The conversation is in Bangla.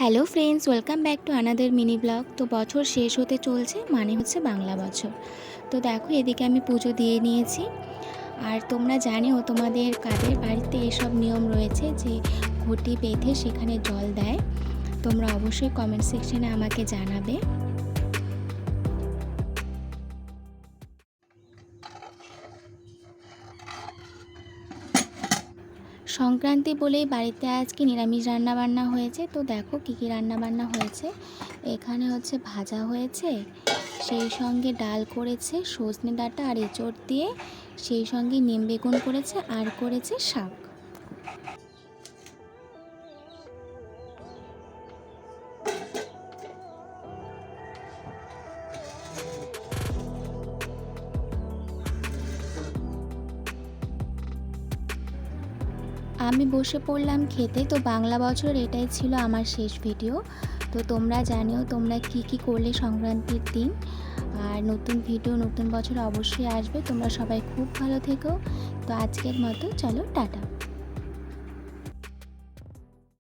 Hello friends welcome back to another mini blog তো বছর শেষ হতে চলছে মানে হচ্ছে বাংলা বছর। তো দেখো, এদিকে আমি পুজো দিয়ে নিয়েছি। আর তোমরা জানিও, তোমাদের কাদের বাড়িতে এসব নিয়ম রয়েছে যে ঘটি বেঁধে সেখানে জল দেয়? তোমরা অবশ্যই কমেন্ট সেকশনে আমাকে জানাবে। সংক্রান্তি বলেই বাড়িতে আজকে নিরামিষ রান্না বান্না হয়েছে। তো দেখো কী কী রান্না বান্না হয়েছে। এখানে হচ্ছে ভাজা হয়েছে, সেই সঙ্গে ডাল করেছে, সজনে ডাঁটা আর এঁচড় দিয়ে, সেই সঙ্গে নিম বেগুন করেছে আর করেছে শাক। আমি বসে পড়লাম খেতে, তো বাংলা বছর এটাই ছিল আমার শেষ ভিডিও তো তোমরা জানিও তোমরা কি কি করলে সংক্রান্তির দিন। আর নতুন ভিডিও নতুন বছর অবশ্যই আসবে। তোমরা সবাই খুব ভালো থেকো। তো আজকের মতো চলো, টাটা।